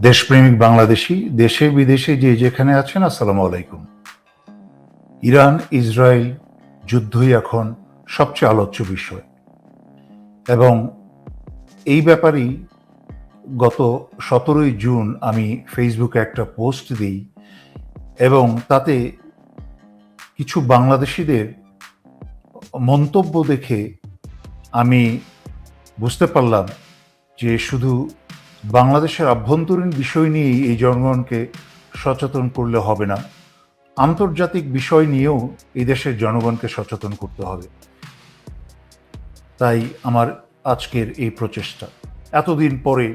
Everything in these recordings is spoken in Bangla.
দেশপ্রেমিক বাংলাদেশি, দেশে বিদেশে যে যেখানে আছেন, আসসালামু আলাইকুম। ইরান, ইসরায়েল যুদ্ধই এখন সবচেয়ে আলোচ্য বিষয়। এবং এই ব্যাপারেই গত সতেরোই জুন আমি ফেসবুকে একটা পোস্ট দিই এবং তাতে কিছু বাংলাদেশিদের মন্তব্য দেখে আমি বুঝতে পারলাম যে শুধু বাংলাদেশের আভ্যন্তরীণ বিষয় নিয়েই এই জনগণকে সচেতন করলে হবে না। আন্তর্জাতিক বিষয় নিয়েও এই দেশের জনগণকে সচেতন করতে হবে। তাই আমার আজকের এই প্রচেষ্টা। এতদিন পরে,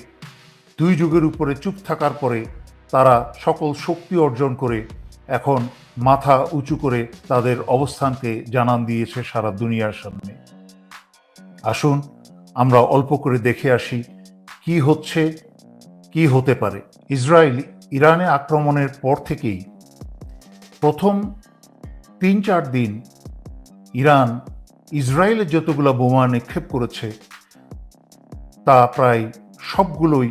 দুই যুগের উপরে চুপ থাকার পরে তারা সকল শক্তি অর্জন করে এখন মাথা উঁচু করে তাদের অবস্থানকে জানান দিয়েছে সারা দুনিয়ার সামনে। আসুন, আমরা অল্প করে দেখে আসি কি হচ্ছে, কি হতে পারে? ইসরায়েল ইরানে আক্রমণের পর থেকেই প্রথম তিন চার দিন ইরান ইসরায়েলের যতগুলো বোমা নিক্ষেপ করেছে, তা প্রায় সবগুলোই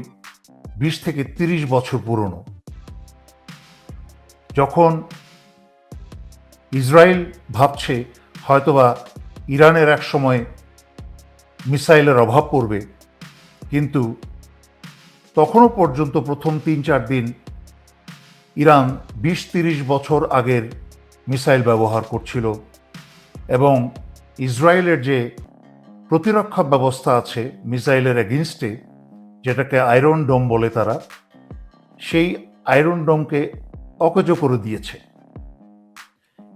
বিশ থেকে তিরিশ বছর পুরনো। যখন ইসরায়েল ভাবছে হয়তোবা ইরানের এক সময় মিসাইলের অভাব পড়বে কিন্তু তখনও পর্যন্ত প্রথম তিন চার দিন ইরান বিশ তিরিশ বছর আগের মিসাইল ব্যবহার করছিল এবং ইসরায়েলের যে প্রতিরক্ষা ব্যবস্থা আছে মিসাইলের এগেনস্টে যেটাকে আয়রন ডোম বলে তারা, সেই আয়রন ডোমকে অকেজ করে দিয়েছে।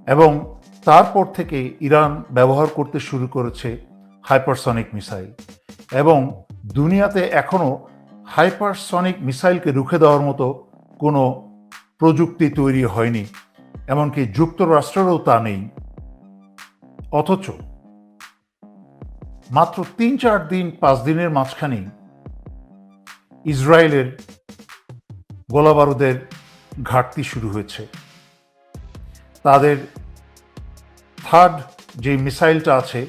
এবং তারপর থেকে ইরান ব্যবহার করতে শুরু করেছে হাইপারসনিক মিসাইল এবং দুনিয়াতে এখনও হাইপারসনিক মিসাইলকে রুখে দেওয়ার মতো কোনো প্রযুক্তি তৈরি হয়নি, এমনকি যুক্তরাষ্ট্রেরও তা নেই। অথচ মাত্র তিন চার দিন, পাঁচ দিনের মাঝখানেই ইসরায়েলের গোলাবারুদের ঘাটতি শুরু হয়েছে। তাদের থার্ড যে মিসাইলটা আছে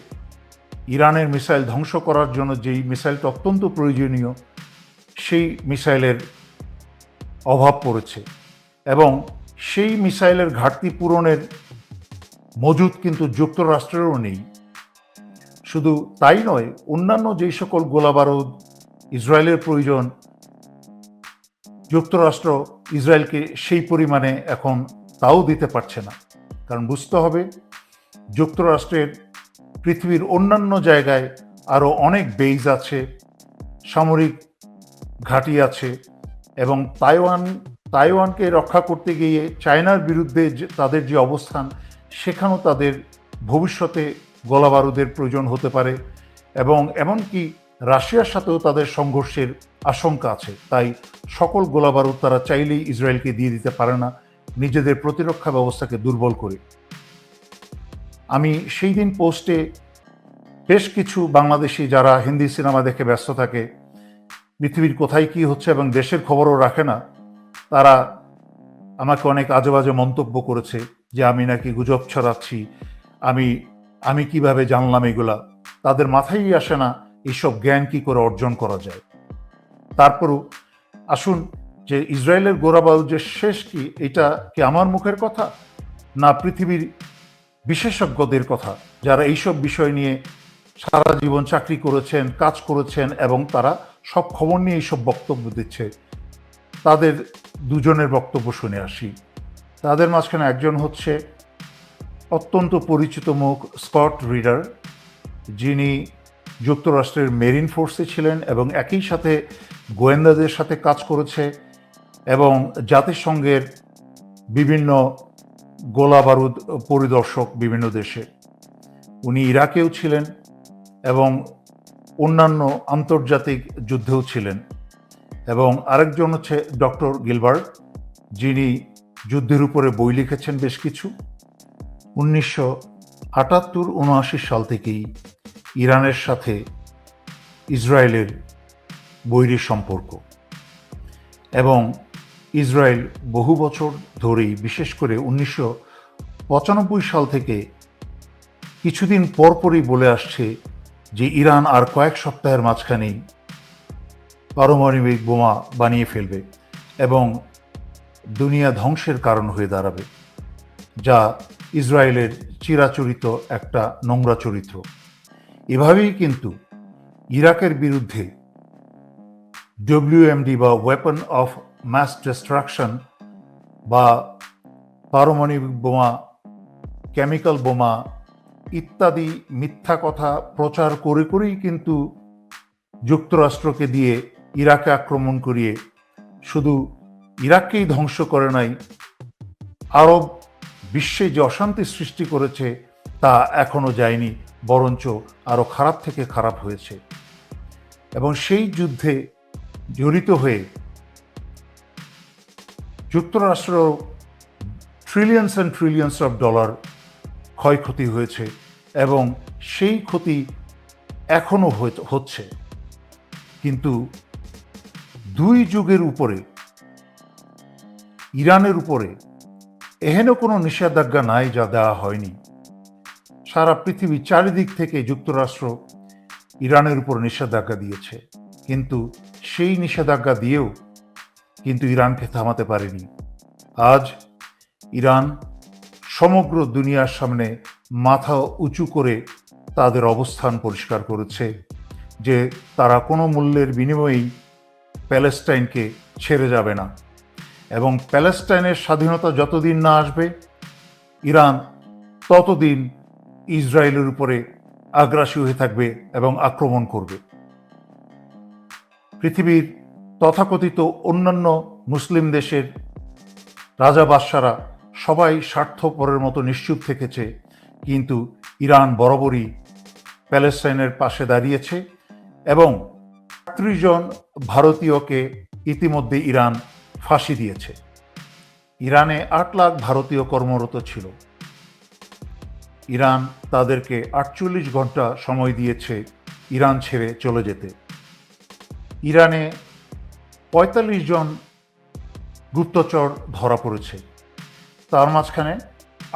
ইরানের মিসাইল ধ্বংস করার জন্য যেই মিসাইলটা অত্যন্ত প্রয়োজনীয়, সেই মিসাইলের অভাব পড়েছে। এবং সেই মিসাইলের ঘাটতি পূরণের মজুদ কিন্তু যুক্তরাষ্ট্রেরও নেই। শুধু তাই নয়, অন্যান্য যেই সকল গোলাবারুদ, ইসরায়েলের প্রয়োজন, যুক্তরাষ্ট্র ইসরায়েলকে সেই পরিমাণে এখন তাও দিতে পারছে না। কারণ বুঝতে হবে, যুক্তরাষ্ট্রের পৃথিবীর অন্যান্য জায়গায় আরও অনেক বেইজ আছে, সামরিক ঘাঁটি আছে এবং তাইওয়ান, তাইওয়ানকে রক্ষা করতে গিয়ে চায়নার বিরুদ্ধে তাদের যে অবস্থান, সেখানেও তাদের ভবিষ্যতে গোলাবারুদের প্রয়োজন হতে পারে এবং এমনকি রাশিয়ার সাথেও তাদের সংঘর্ষের আশঙ্কা আছে। তাই সকল গোলাবারুদ তারা চাইলেই ইসরায়েলকে দিয়ে দিতে পারে না, নিজেদের প্রতিরক্ষা ব্যবস্থাকে দুর্বল করে। আমি সেই দিন পোস্টে বেশ কিছু বাংলাদেশি যারা হিন্দি সিনেমা দেখে ব্যস্ত থাকে, পৃথিবীর কোথায় কি হচ্ছে এবং দেশের খবরও রাখে না, তারা আমাকে অনেক আজে বাজে মন্তব্য করেছে যে আমি নাকি গুজব ছড়াচ্ছি, আমি আমি কীভাবে জানলাম এগুলা? তাদের মাথায় আসে না এইসব জ্ঞান কি করে অর্জন করা যায়। তারপরও আসুন যে ইসরায়েলের গোড়াবাউ যে শেষ কি? এটা কি আমার মুখের কথা? না পৃথিবীর বিশেষজ্ঞদের কথা, যারা এইসব বিষয় নিয়ে সারা জীবন চাকরি করেছেন, কাজ করেছেন এবং তারা সব খবর নিয়ে এইসব বক্তব্য দিচ্ছে, তাদের দুজনের বক্তব্য শুনে আসি। তাদের মাঝখানে একজন হচ্ছে অত্যন্ত পরিচিত মুখ স্কট রিডার, যিনি যুক্তরাষ্ট্রের মেরিন ফোর্সে ছিলেন এবং একই সাথে গোয়েন্দাদের সাথে কাজ করেছে এবং জাতিসংঘের বিভিন্ন গোলা বারুদ পরিদর্শক বিভিন্ন দেশে। উনি ইরাকেও ছিলেন এবং অন্যান্য আন্তর্জাতিক যুদ্ধেও ছিলেন। এবং আরেকজন হচ্ছে ডক্টর গিলবার্ট, যিনি যুদ্ধের উপরে বই লিখেছেন বেশ কিছু। উনিশশো আটাত্তর উনআশি সাল থেকেই ইরানের সাথে ইসরায়েলের বৈরী সম্পর্ক। এবং ইসরায়েল বহু বছর ধরেই, বিশেষ করে উনিশশো পঁচানব্বই সাল থেকে কিছুদিন পরপরই বলে আসছে যে ইরান আর কয়েক সপ্তাহের মাঝখানেই পারমাণবিক বোমা বানিয়ে ফেলবে এবং দুনিয়া ধ্বংসের কারণ হয়ে দাঁড়াবে, যা ইসরায়েলের চিরাচরিত একটা নোংরা চরিত্র। এভাবেই কিন্তু ইরাকের বিরুদ্ধে ডব্লিউএমডি বা ওয়েপন অফ মাস ডিস্ট্রাকশন বা পারমাণবিক বোমা কেমিক্যাল বোমা ইত্যাদি মিথ্যা কথা প্রচার করে করেই কিন্তু যুক্তরাষ্ট্রকে দিয়ে ইরাকে আক্রমণ করিয়ে শুধু ইরাককেই ধ্বংস করে নাই, আরব বিশ্বে যে অশান্তি সৃষ্টি করেছে তা এখনও যায়নি, বরঞ্চ আরও খারাপ থেকে খারাপ হয়েছে। এবং সেই যুদ্ধে জড়িত হয়ে যুক্তরাষ্ট্র trillions and trillions of dollar ক্ষয়ক্ষতি হয়েছে এবং সেই ক্ষতি এখনও হচ্ছে। কিন্তু দুই যুগের উপরে, ইরানের উপরে এহেন কোনো নিষেধাজ্ঞা নাই যা দেওয়া হয়নি। সারা পৃথিবী চারিদিক থেকে যুক্তরাষ্ট্র ইরানের উপর নিষেধাজ্ঞা দিয়েছে। কিন্তু সেই নিষেধাজ্ঞা দিয়েও কিন্তু ইরানকে থামাতে পারেনি। আজ ইরান সমগ্র দুনিয়ার সামনে মাথা উঁচু করে তাদের অবস্থান পরিষ্কার করেছে, যে তারা কোনো মূল্যের বিনিময়েই প্যালেস্টাইনকে ছেড়ে যাবে না। এবং প্যালেস্টাইনের স্বাধীনতা যতদিন না আসবে, ইরান ততদিন ইসরায়েলের উপরে আগ্রাসী হয়ে থাকবে এবং আক্রমণ করবে। পৃথিবীর তথাকথিত অন্যান্য মুসলিম দেশের রাজা বাদশারা সবাই স্বার্থপরের মতো নিশ্চুপ থেকেছে, কিন্তু ইরান বরাবরই প্যালেস্টাইনের পাশে দাঁড়িয়েছে এবং জন ভারতীয়কে ইতিমধ্যে ইরান ফাঁসি দিয়েছে। ইরানে আট লাখ ভারতীয় কর্মরত ছিল। ইরান তাদেরকে আটচল্লিশ ঘণ্টা সময় দিয়েছে ইরান ছেড়ে চলে যেতে। ইরানে পঁয়তাল্লিশ জন গুপ্তচর ধরা পড়েছে। তার মাঝখানে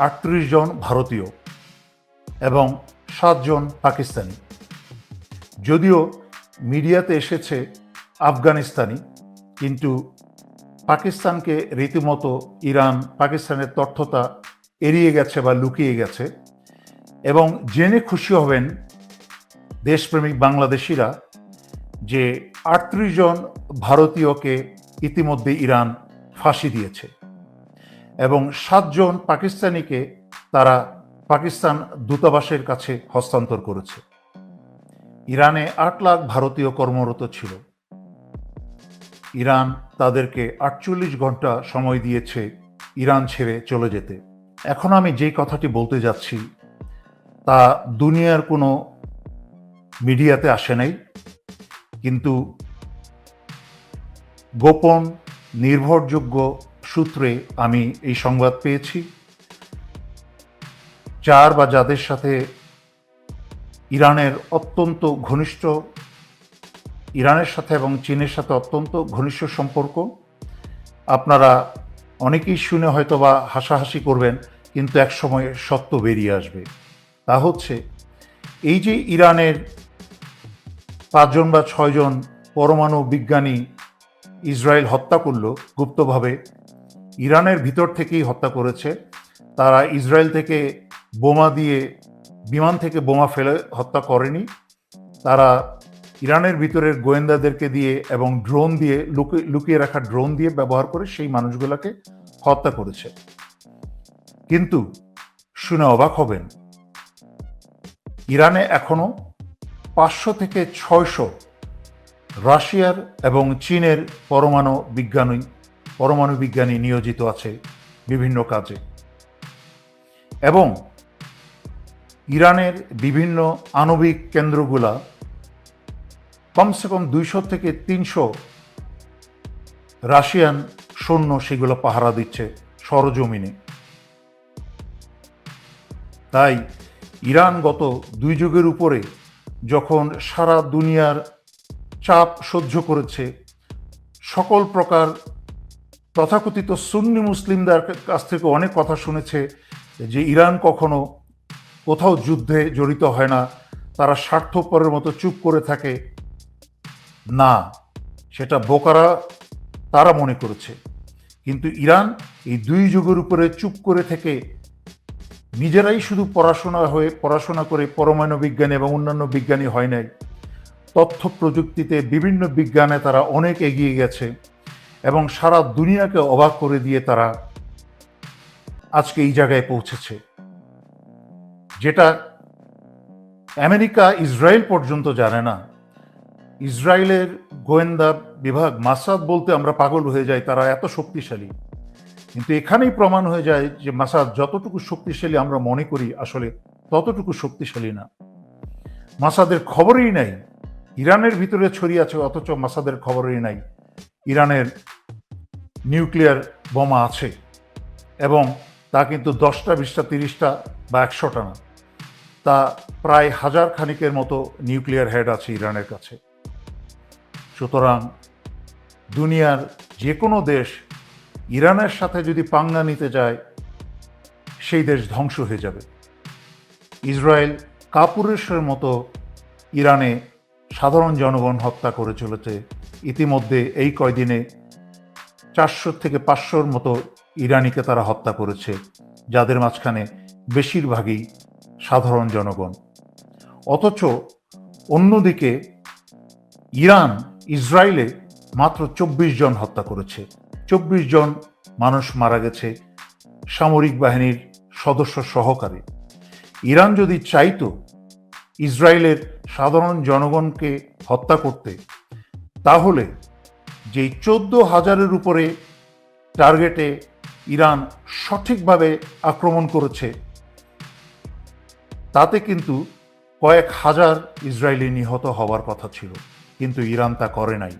আটত্রিশ জন ভারতীয় এবং সাতজন পাকিস্তানি। যদিও মিডিয়াতে এসেছে আফগানিস্তানি, কিন্তু পাকিস্তানকে রীতিমতো ইরান, পাকিস্তানের তথ্যতা এড়িয়ে গেছে বা লুকিয়ে গেছে এবং জেনে খুশি হবেন দেশপ্রেমিক বাংলাদেশিরা যে আটত্রিশ জন ভারতীয়কে ইতিমধ্যে ইরান ফাঁসি দিয়েছে এবং সাতজন পাকিস্তানিকে তারা পাকিস্তান দূতাবাসের কাছে হস্তান্তর করেছে। ইরানে আট লাখ ভারতীয় কর্মরত ছিল। ইরান তাদেরকে আটচল্লিশ ঘণ্টা সময় দিয়েছে ইরান ছেড়ে চলে যেতে। এখন আমি যে কথাটি বলতে যাচ্ছি, তা দুনিয়ার কোনো মিডিয়াতে আসে নাই। কিন্তু গোপন নির্ভরযোগ্য সূত্রে আমি এই সংবাদ পেয়েছি। যার বা যাদের সাথে ইরানের অত্যন্ত ঘনিষ্ঠ, ইরানের সাথে এবং চীনের সাথে অত্যন্ত ঘনিষ্ঠ সম্পর্ক। আপনারা অনেকেই শুনে হয়তো বা হাসাহাসি করবেন, কিন্তু এক সময় সত্য বেরিয়ে আসবে। তা হচ্ছে, এই যে ইরানের পাঁচজন বা ছয়জন পরমাণু বিজ্ঞানী ইসরায়েল হত্যা করল, গুপ্তভাবে। ইরানের ভিতর থেকেই হত্যা করেছে। তারা ইসরায়েল থেকে বোমা দিয়ে, বিমান থেকে বোমা ফেলে হত্যা করেনি। তারা ইরানের ভিতরের গোয়েন্দাদেরকে দিয়ে এবং ড্রোন দিয়ে লুকিয়ে লুকিয়ে রাখা ড্রোন দিয়ে ব্যবহার করে সেই মানুষগুলোকে হত্যা করেছে। কিন্তু শুনে অবাক হবেন, ইরানে এখনও পাঁচশো থেকে ছয়শো রাশিয়ার এবং চীনের পরমাণু বিজ্ঞানী পরমাণু বিজ্ঞানী নিয়োজিত আছে বিভিন্ন কাজে। এবং ইরানের বিভিন্ন আণবিক কেন্দ্রগুলা কমসে কম দুইশো থেকে তিনশো রাশিয়ান সৈন্য সেগুলো পাহারা দিচ্ছে সরজমিনে। তাই ইরান গত দুই যুগের উপরে যখন সারা দুনিয়ার চাপ সহ্য করেছে, সকল প্রকার তথাকথিত সুন্নি মুসলিমদের কাছ থেকে অনেক কথা শুনেছে যে ইরান কখনো কোথাও যুদ্ধে জড়িত হয় না, তারা স্বার্থপরের মতো চুপ করে থাকে। না, সেটা বোকারা, তারা মনে করেছে। কিন্তু ইরান এই দুই যুগের উপরে চুপ করে থেকে নিজেরাই শুধু পড়াশোনা হয়ে পড়াশোনা করে পরমাণু বিজ্ঞানী এবং অন্যান্য বিজ্ঞানী হয় নাই। তথ্য প্রযুক্তিতে বিভিন্ন বিজ্ঞানে তারা অনেক এগিয়ে গেছে এবং সারা দুনিয়াকে অবাক করে দিয়ে তারা আজকে এই জায়গায় পৌঁছেছে। যেটা আমেরিকা ইসরায়েল পর্যন্ত জানে না। ইসরায়েলের গোয়েন্দা বিভাগ মাসাদ বলতে আমরা পাগল হয়ে যাই, তারা এত শক্তিশালী। কিন্তু এখানেই প্রমাণ হয়ে যায় যে মাসাদ যতটুকু শক্তিশালী আমরা মনে করি, আসলে ততটুকু শক্তিশালী না। মাসাদের খবরই নাই। ইরানের ভিতরে ছড়িয়ে আছে, অথচ মাসাদের খবরই নাই। ইরানের নিউক্লিয়ার বোমা আছে এবং তা কিন্তু দশটা, বিশটা, তিরিশটা বা একশোটা না। তা প্রায় হাজার খানিকের মতো নিউক্লিয়ার হেড আছে ইরানের কাছে। সুতরাং দুনিয়ার যে কোনো দেশ ইরানের সাথে যদি পাঙ্গা নিতে যায়, সেই দেশ ধ্বংস হয়ে যাবে। ইসরায়েল কাপুরেশের মতো ইরানে সাধারণ জনগণ হত্যা করে চলেছে। ইতিমধ্যে এই কয়দিনে চারশো থেকে পাঁচশোর মতো ইরানিকে তারা হত্যা করেছে, যাদের মাঝখানে বেশিরভাগই সাধারণ জনগণ। অথচ অন্যদিকে ইরান ইসরায়েলে মাত্র চব্বিশ জন হত্যা করেছে। চব্বিশ জন মানুষ মারা গেছে সামরিক বাহিনীর সদস্য সহকারে। ইরান যদি চাইতো ইসরায়েলের সাধারণ জনগণকে হত্যা করতে, তাহলে যেই চোদ্দ হাজারের উপরে টার্গেটে ইরান সঠিকভাবে আক্রমণ করেছে, তাতে কিন্তু কয়েক হাজার ইসরায়েলি নিহত হওয়ার কথা ছিল, কিন্তু ইরান তা করে নাই।